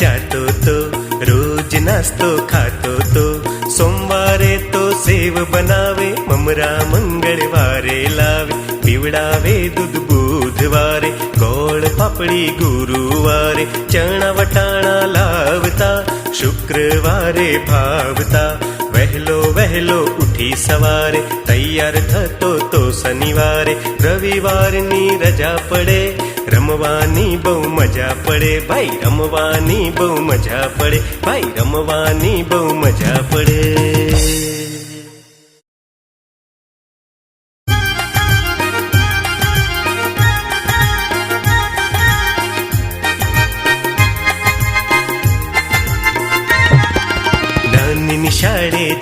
चाहतो तो रोज नाश्तो खातो तो सोमवारे तो सेव बनावे, ममरा मंगलवारे लावे, पीवड़ावे दूध बुधवारे गोल पापड़ी गुरुवारे चना वटाणा लावता, शुक्रवारे भावता વહેલો વહેલો ઉઠી સવારે, તૈયાર થતો તો શનિવારે. રવિવારની રજા પડે, રમવાની બહુ મજા પડે. ભાઈ, રમવાની બહુ મજા પડે, ભાઈ, રમવાની બહુ મજા પડે.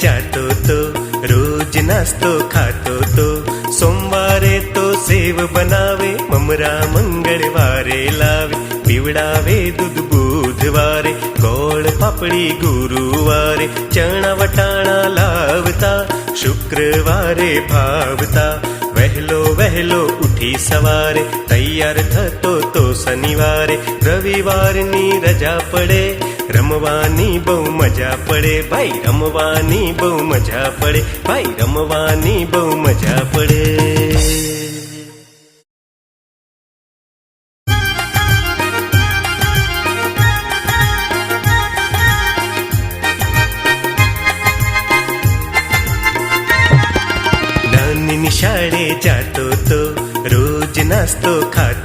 જાતો તો, રોજ નાસ્તો ખાતો તો. સોમવારે તો સેવ બનાવે, મમરા મંગળવારે લાવે. પીવડાવે દૂધ બુધવારે, ગોળ પાપડી ગુરુવારે. ચણા વટાણા લાવતા, શુક્રવારે ભાવતા. વહેલો વહેલો ઉઠી સવારે, તૈયાર થતો તો શનિવારે. રવિવારની રજા પડે રમવાની બહુ મજા પડે. ભાઈ, રમવાની બહુ મજા પડે. ભાઈ, રમવાની બહુ મજા પડે. શાળે જાતો તો રોજ નાસ્તો ખાતો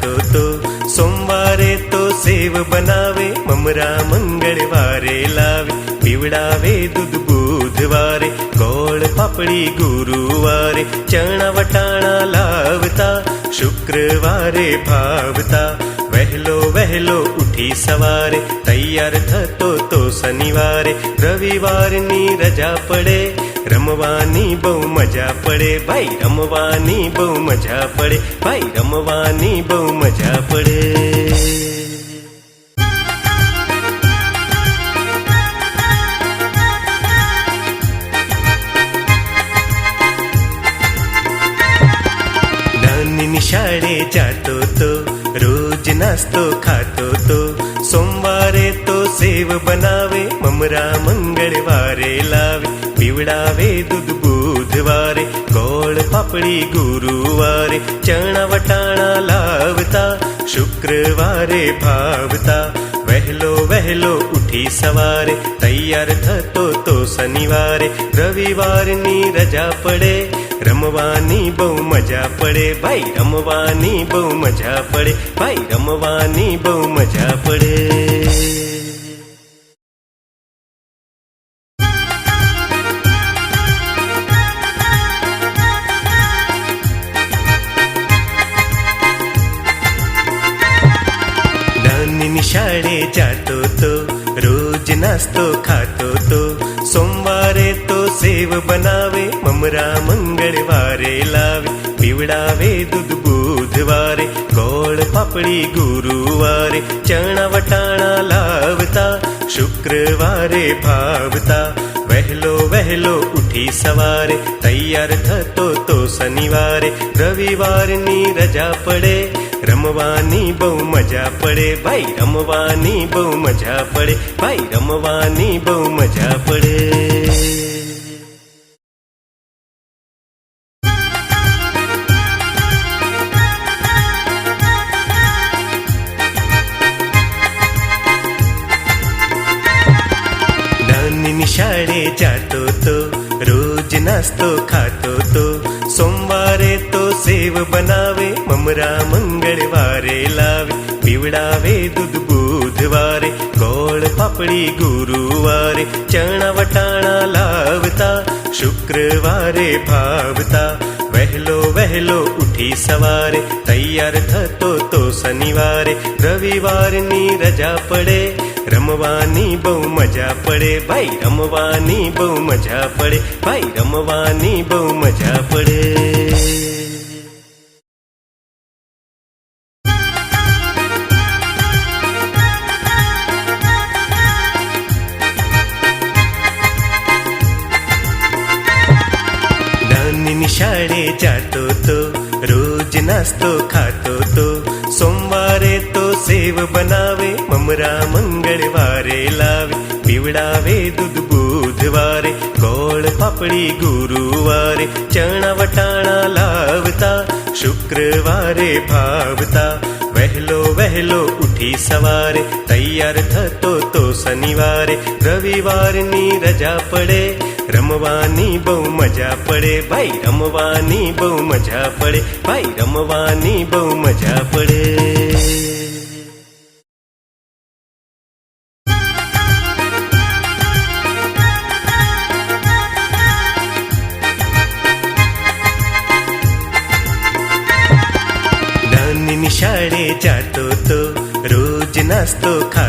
લાવે પીવડાવે દૂધ બુધવારે ગોળ પાપડી ગુરુવારે ચણા વટાણા લાવતા શુક્રવારે ભાવતા વહેલો વહેલો ઉઠી સવારે તૈયાર થતો તો શનિવારે રવિવારની રજા પડે રમવાની બહુ મજા પડે ભાઈ રમવાની બહુ મજા પડે ભાઈ રમવાની બહુ મજા પડે નાની નિશાળે જાતો તો રોજ નાસ્તો ખાતો તો સોમવારે તો સેવ બનાવે મમરા મંગળવારે લાવે પીવડાવે દૂધ બુધવારે ગોળ પાપડી ગુરુવારે ચણા વટાણા લાવતા શુક્રવારે ભાવતા વહેલો વહેલો ઉઠી સવારે તૈયાર થતો તો શનિવારે રવિવારની રજા પડે રમવાની બહુ મજા પડે ભાઈ રમવાની બહુ મજા પડે ભાઈ રમવાની બહુ મજા પડે નાની નિશાળે જાતો તો રોજ નાસ્તો ખાતો તો સોમવારે તો સેવ બનાવે મમરા મંગળવારે લાવે પીવડાવે દૂધ બુધવારે ગોળ પાપડી ગુરુવારે ચણા વટાણા લાવતા શુક્રવારે ભાવતા વહેલો વહેલો ઉઠી સવારે તૈયાર થતો તો શનિવારે રવિવારની રજા પડે રમવાની બહુ મજા પડે ભાઈ રમવાની બહુ મજા પડે ભાઈ રમવાની બહુ મજા પડે જાતો તો રોજ નાસ્તો ખાતો તો સોમવારે તો સેવ બનાવે મમરા મંગળવારે લાવે પીવડાવે દૂધ બુધવારે ગોળ પાપડી ગુરુવારે ચણા વટાણા લાવતા શુક્રવારે ભાવતા વહેલો વહેલો ઉઠી સવારે તૈયાર થતો તો શનિવારે રવિવારની રજા પડે રમવાની બહુ મજા પડે. ભાઈ રમવાની બહુ મજા પડે. ભાઈ રમવાની બહુ મજા પડે. નાસ્તો ખાતો તો સોમવારે તો સેવ બનાવે, મમરા મંગળવારે લાવે, પીવડાવે દૂધ બુધવારે, ગોળ પાપડી ગુરુવારે, ચણા વટાણા લાવતા, શુક્રવારે ભાવતા, વહેલો વહેલો ઉઠી સવારે, તૈયાર થતો તો શનિવારે, રવિવારની રજા પડે રમવાની બહુ મજા પડે. ભાઈ, રમવાની બહુ મજા પડે. ભાઈ, રમવાની બહુ મજા પડે. નિશાળે જાતો તો રોજ નાસ્તો તો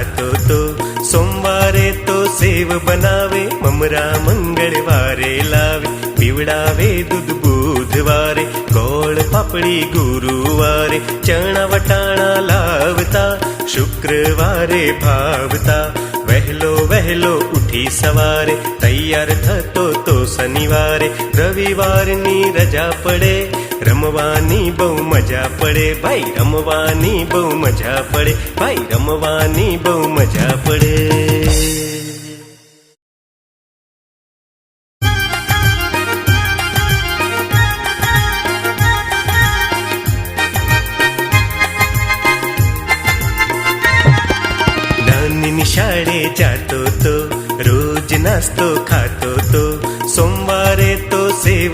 તો સેવ બનાવે, મમરા મંગળવારે લાવે, પીવડાવે દૂધ બુધવારે, ગોળ પાપડી ગુરુવારે, ચણા વટાણા લાવતા, શુક્રવારે ભાવતા, વહેલો વહેલો ઉઠી સવારે, તૈયાર થતો તો શનિવારે, રવિવારની રજા પડે રમવાની બહુ મજા પડે ભાઈ રમવાની બહુ મજા પડે ભાઈ રમવાની બહુ મજા પડે નાની નિશાળે જાતો તો રોજ નાસ્તો ખાતો તો સોમવારે તો સેવ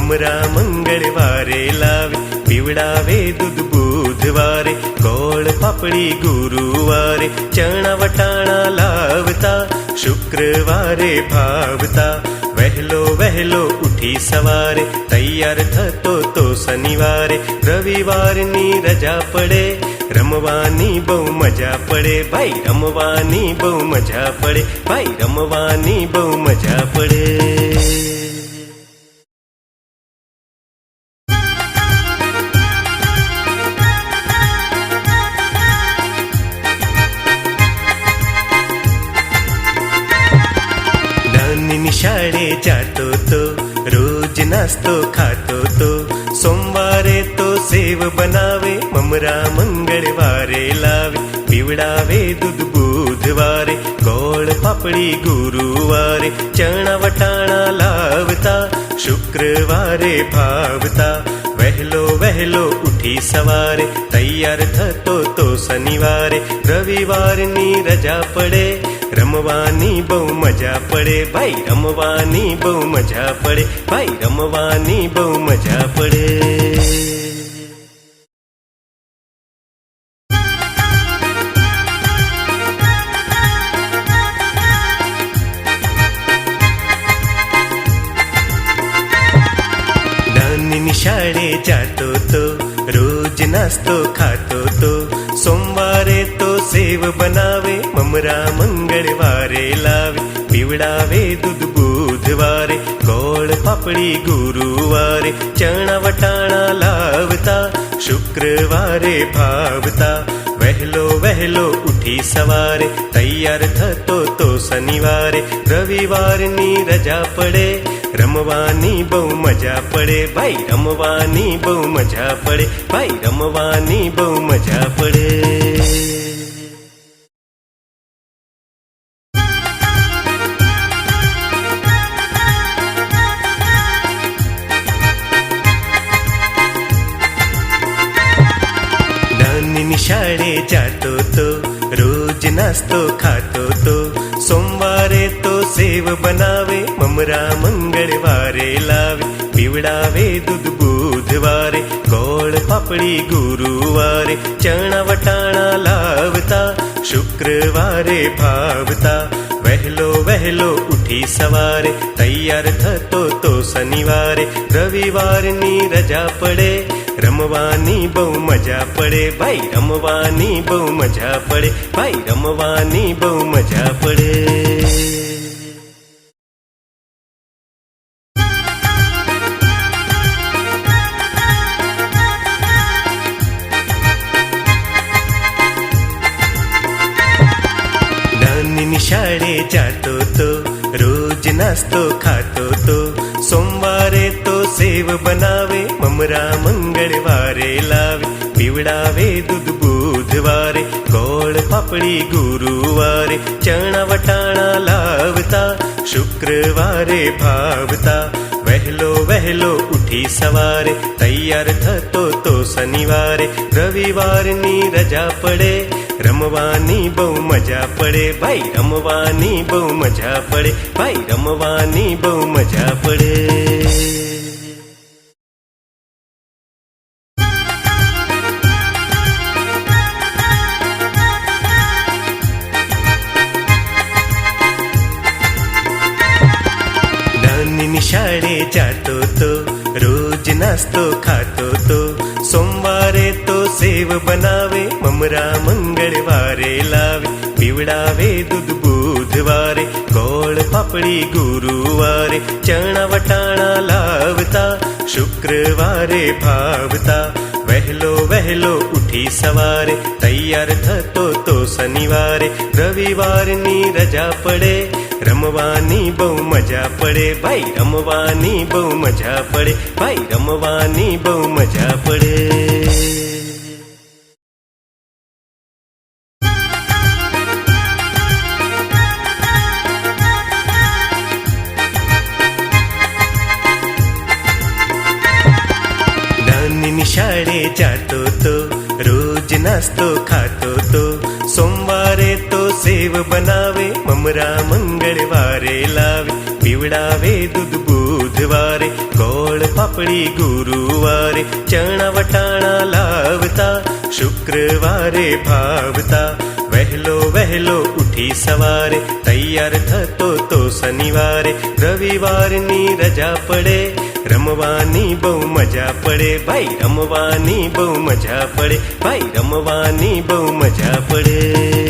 બનાવે મમરા મંગળવારે લાવે પીવડાવે દૂધ બુધવારે ગોળ પાપડી ગુરુવારે ચણા વટાણા લાવતા શુક્રવારે ભાવતા વહેલો વહેલો ઉઠી સવારે તૈયાર થતો તો શનિવારે રવિવારની રજા પડે રમવાની બહુ મજા પડે ભાઈ રમવાની બહુ મજા પડે ભાઈ રમવાની બહુ મજા પડે નિશાળે જાતો તો રોજ નાસ્તો ખાતો તો સોમવારે તો સેવ બનાવે મમરા મંગળવારે લાવે પીવડાવે દૂધ બુધવારે ગોળ પાપડી ગુરુવારે ચણા વટાણા લાવતા શુક્રવારે ભાવતા વહેલો વહેલો ઉઠી સવારે તૈયાર થતો તો શનિવારે રવિવારની રજા પડે રમવાની બહુ મજા પડે. ભાઈ, રમવાની બહુ મજા પડે. ભાઈ, રમવાની બહુ મજા પડે. શાળે જાતો તો, રોજ નાસ્તો ખાતો તો, સોમવારે તો સેવ બનાવે, મમરા મંગળવારે લાવે પીવડાવે દૂધ બુધવારે ગોળ પાપડી ગુરુવારે ચણા વટાણા લાવતા શુક્રવારે ભાવતા વહેલો વહેલો ઉઠી સવારે તૈયાર થતો તો શનિવારે રવિવારની રજા પડે રમવાની બહુ મજા પડે ભાઈ રમવાની બહુ મજા પડે ભાઈ રમવાની બહુ મજા પડે शाळेत जातो तो रोज नास्तो खातो तो सोमवारे तो सेव बनावे, ममरा मंगळवारे लावे, पिवडावे दूध बुधवारे गोल पापडी गुरुवारे चना वटाणा लावता, शुक्रवारे भावता, वहलो वहलो વહેલો ઉઠી સવારે તૈયાર થતો તો શનિવારે રવિવારની રજા પડે રમવાની બહુ મજા પડે ભાઈ રમવાની બહુ મજા પડે ભાઈ રમવાની બહુ મજા પડે નાની નિશાળે જાતો તો રોજ નાસ્તો ખાતો તો સોમવારે તો સેવ બનાવે, મમરા મંગળવારે લાવે, પીવડાવે દૂધ બુધવારે, ગોળ પાપડી ગુરુવારે, ચણા વટાણા લાવતા, શુક્રવારે ભાવતા, વહેલો વહેલો ઉઠી સવારે, તૈયાર થતો તો શનિવારે, રવિવારની રજા પડે રમવાની બહુ મજા પડે. ભાઈ, રમવાની બહુ મજા પડે. ભાઈ, રમવાની બહુ મજા પડે. નિશાળે જાતો તો રોજ નાસ્તો ખાતો તો સોમવારે તો સેવ બનાવે, મમરા મંગળવારે લાવે, પીવડાવે દૂધ બુધવારે, ગોળ પાપડી ગુરુવારે, ચણા વટાણા લાવતા, શુક્રવારે ભાવતા, વહેલો વહેલો ઉઠી સવારે, તૈયાર થતો તો શનિવારે, રવિવારની રજા પડે રમવાની બહુ મજા પડે ભાઈ રમવાની બહુ મજા પડે ભાઈ રમવાની બહુ મજા પડે નાની નિશાળે જાતો તો રોજ નાસ્તો ખાતો તો સોમવારે તો સેવ બનાવે મમરા મંગળવારે લાવે પીવડાવે દૂધ બુધવારે ગોળ પાપડી ગુરુવારે ચણા વટાણા લાવતા શુક્રવારે ભાવતા વહેલો વહેલો ઉઠી સવારે તૈયાર થતો તો શનિવારે રવિવારની રજા પડે રમવાની બહુ મજા પડે ભાઈ રમવાની બહુ મજા પડે ભાઈ રમવાની બહુ મજા પડે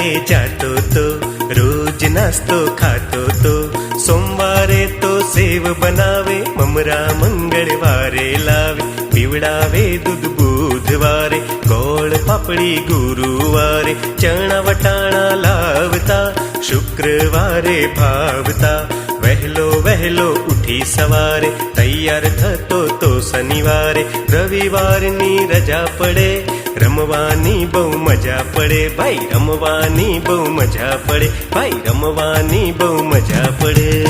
નિશાળે જાતો તો, રોજ નાસ્તો ખાતો તો, સોમવારે તો સેવ બનાવે, મમરા મંગળવારે લાવે, પીવડાવે દૂધ બુધવારે, ગોળ પાપડી ગુરુવારે, ચણા વટાણા લાવતા, શુક્રવારે ભાવતા, વહેલો વહેલો ઉઠી સવારે, તૈયાર થતો તો શનિવારે, રવિવારની રજા પડે રમવાની બહુ મજા પડે, ભાઈ રમવાની બહુ મજા પડે, ભાઈ રમવાની બહુ મજા પડે.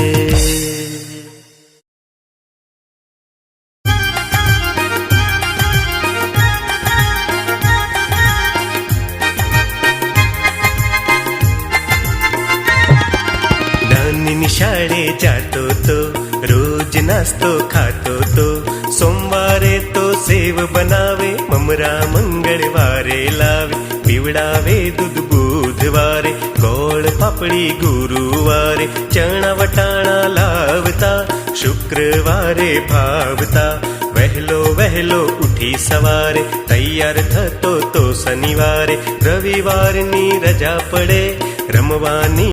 શાળે જાતો તો, રોજ નાસ્તો ખાતો તો, સોમવારે સેવ બનાવે મમરા મંગળવારે લાવે પીવડાવે દૂધ બુધવારે ગોળ પાપડી ગુરુવારે ચણા વટાણા લાવતા શુક્રવારે ભાવતા વહેલો વહેલો ઉઠી સવારે તૈયાર થતો તો શનિવારે રવિવારની રજા પડે રમવાની